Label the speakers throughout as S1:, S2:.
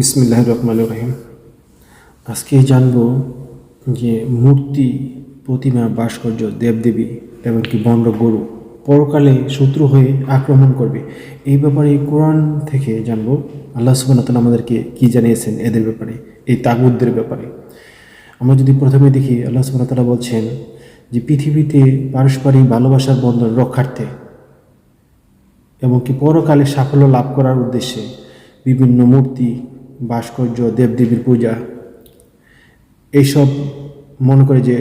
S1: বিসমিল্লাহ রহমান রহিম। আজকে জানব যে মূর্তি প্রতিমা ভাস্কর্য দেবদেবী এমনকি বন্ড গরু পরকালে শত্রু হয়ে আক্রমণ করবে। এই ব্যাপারে কোরআন থেকে জানব। আল্লাহ সুবাহতাল আমাদেরকে কি জানিয়েছেন এদের ব্যাপারে, এই তাগুদদের ব্যাপারে। আমরা যদি প্রথমে দেখি, আল্লাহ সুবাহতাল্লাহ বলছেন যে পৃথিবীতে পারস্পরিক ভালোবাসার বন্ধন রক্ষার্থে এমনকি পরকালে সাফল্য লাভ করার উদ্দেশ্যে বিভিন্ন মূর্তি ভাস্কর্য, দেবদেবীর পূজা, এইসব মনে করে যে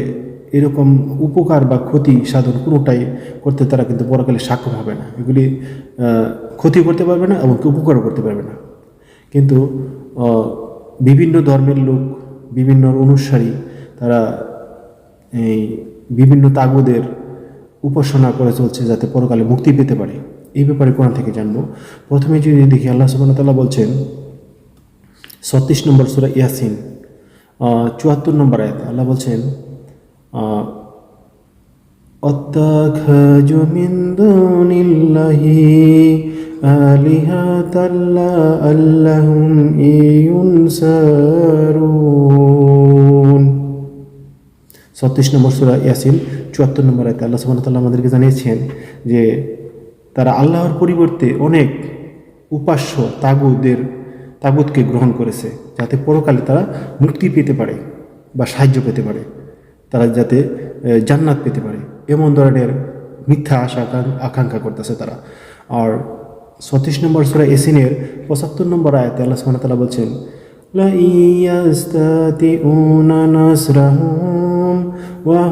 S1: এরকম উপকার বা ক্ষতি সাধন কোনোটাই করতে তারা কিন্তু পরকালে সাক্ষম হবে না। এগুলি ক্ষতি করতে পারবে না এবং উপকারও করতে পারবে না। কিন্তু বিভিন্ন ধর্মের লোক, বিভিন্ন অনুসারী তারা এই বিভিন্ন তাগুদের উপাসনা করে চলছে যাতে পরকালে মুক্তি পেতে পারে। এই ব্যাপারে কোরআন থেকে জানব। প্রথমে যদি দেখি, আল্লাহ ওয়া তাআলা বলছেন ছত্রিশ নম্বর সুরা ইয়াসিন চুয়াত্তর নম্বর আয়াত। আল্লাহ বলছেন অত্যাখজ মিন দুনিল্লাহি আলিহাতান ছত্রিশ নম্বর সুরা ইয়াসিন, চুয়াত্তর নম্বর আয়তে আল্লাহ সুবাহ তাল্লাহ আমাদেরকে জানিয়েছেন যে, তারা আল্লাহর পরিবর্তে অনেক উপাস্য তাগুদের তাগুদকে গ্রহণ করেছে যাতে পরকালে তারা মুক্তি পেতে পারে বা সাহায্য পেতে পারে। তারা যাতে জান্নাত পেতে পারে। এমন ধরনের মিথ্যা আশা আকাং- আকাঙ্ক্ষা করতেছে তারা। আর ছত্রিশ নম্বর সুরা এসিনের পঁচাত্তর নম্বর আয়াতে আল্লাহ ওয়া তাআলা বলছেন লা ইয়াস্তাতিউনা নাসরাহুম ওয়া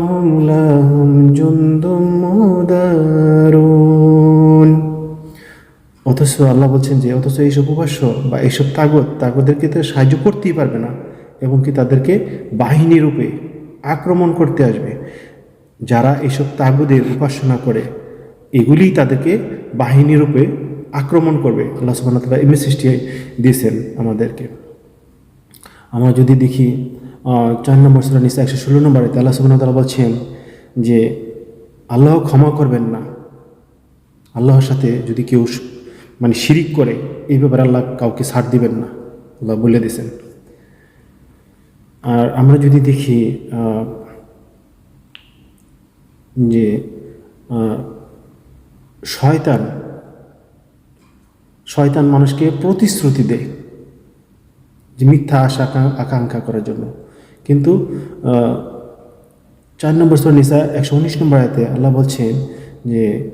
S1: অথচ আল্লাহ বলছেন যে, অথচ এইসব উপাস্য বা এইসব তাগত, তাগতদেরকে তো সাহায্য করতেই পারবে না এবং কি তাদেরকে বাহিনী রূপে আক্রমণ করতে আসবে। যারা এইসব তাগদের উপাসনা করে, এগুলি তাদেরকে বাহিনী রূপে আক্রমণ করবে। আল্লাহ তাআলা এই মেসেজটি দিয়েছেন আমাদেরকে। আমরা যদি দেখি চার নম্বর সুরা নিসা একশো ষোলো নম্বরে আল্লাহ সুবহানাহু ওয়া বলছেন যে, আল্লাহ ক্ষমা করবেন না। আল্লাহর সাথে যদি কেউ মানে শিরিক করে, এই ব্যাপারে আল্লাহ কাউকে ছাড় দিবেন না। আল্লাহ বলে দিয়েছেন। আর আমরা যদি দেখি যে শয়তান শয়তান মানুষকে প্রতিশ্রুতি দেয় যে মিথ্যা আশা আকাং- আকাঙ্ক্ষা করার জন্য। কিন্তু চার নম্বর নিসা একশো উনিশ নম্বর আয়তে আল্লাহ বলছেন যে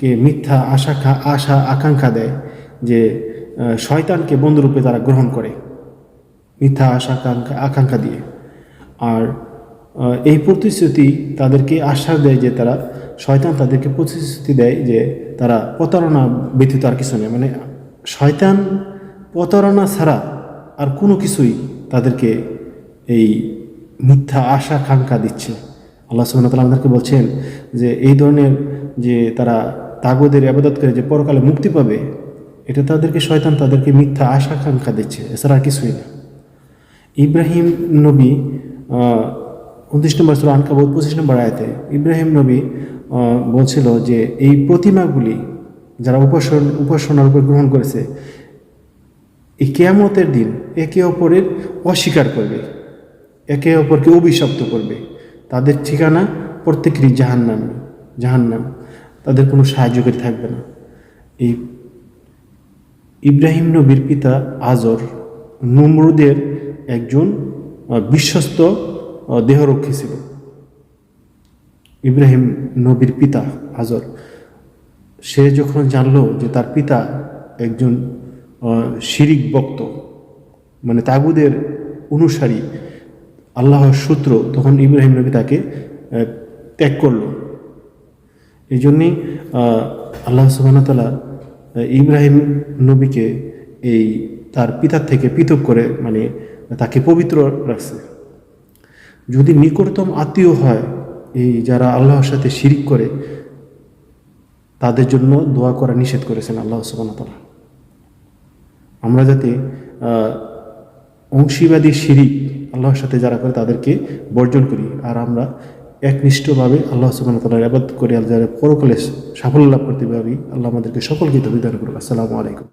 S1: তাদেরকে মিথ্যা আশা আশা আকাঙ্ক্ষা দেয় যে শয়তানকে বন্ধুরূপে তারা গ্রহণ করে। মিথ্যা আশা আকাঙ্ক্ষা আকাঙ্ক্ষা দিয়ে। আর এই প্রতিশ্রুতি তাদেরকে আশ্বাস দেয় যে তারা, শয়তান তাদেরকে প্রতিশ্রুতি দেয় যে তারা প্রতারণা ব্যতীত আর কিছু নেই। মানে শয়তান প্রতারণা ছাড়া আর কোনো কিছুই তাদেরকে এই মিথ্যা আশা আকাঙ্ক্ষা দিচ্ছে। আল্লাহ সুবহানাহু ওয়া তাআলা আমাদেরকে বলছেন যে, এই ধরনের যে তারা তাগদের আবাদত করে যে পরকালে মুক্তি পাবে, এটা তাদেরকে শয়তান তাদেরকে মিথ্যা আশা আকাঙ্ক্ষা দিচ্ছে, এছাড়া আর কিছুই না। ইব্রাহিম নবী উনত্রিশ নম্বর সুরা আনকাবুত, পঁচিশ নম্বর আয়াতে ইব্রাহিম নবী বলছিল যে এই প্রতিমাগুলি যারা উপাসন উপাসনার উপর গ্রহণ করেছে, এই কেয়ামতের দিন একে অপরের অস্বীকার করবে, একে অপরকে অভিশপ্ত করবে। তাদের ঠিকানা প্রত্যেকেরই জাহান্নাম জাহান্নাম। তাদের কোনো সাহায্যকারী থাকবে না। এই ইব্রাহিম নবীর পিতা আজর নমরুদের একজন বিশ্বস্ত দেহরক্ষী ছিল। ইব্রাহিম নবীর পিতা আজর। সে যখন জানলো যে তার পিতা একজন শিরিক বক্ত মানে তাগুদের অনুসারী, আল্লাহর সূত্র, তখন ইব্রাহিম নবী তাকে ত্যাগ করল। এই জন্যেই আল্লাহ সুবাহতালা ইব্রাহিম নবীকে এই তার পিতার থেকে পৃথক করে মানে তাকে পবিত্র রাখছে। যদি নিকটতম আত্মীয় হয়, এই যারা আল্লাহর সাথে শিরিক করে, তাদের জন্য দোয়া করা নিষেধ করেছেন আল্লাহ সুবাহতালা আমরা যাতে অংশীবাদী শিরিক আল্লাহর সাথে যারা করে, তাদেরকে বর্জন করি। আর আমরা একনিষ্ঠভাবে আল্লাহ সুবাহ তালার আবাদ করে যারা পরকলে সাফল্য লাভ করতে পারি। আল্লাহ আমাদেরকে সকলকে তবিদান করুক। আসসালামু আলাইকুম।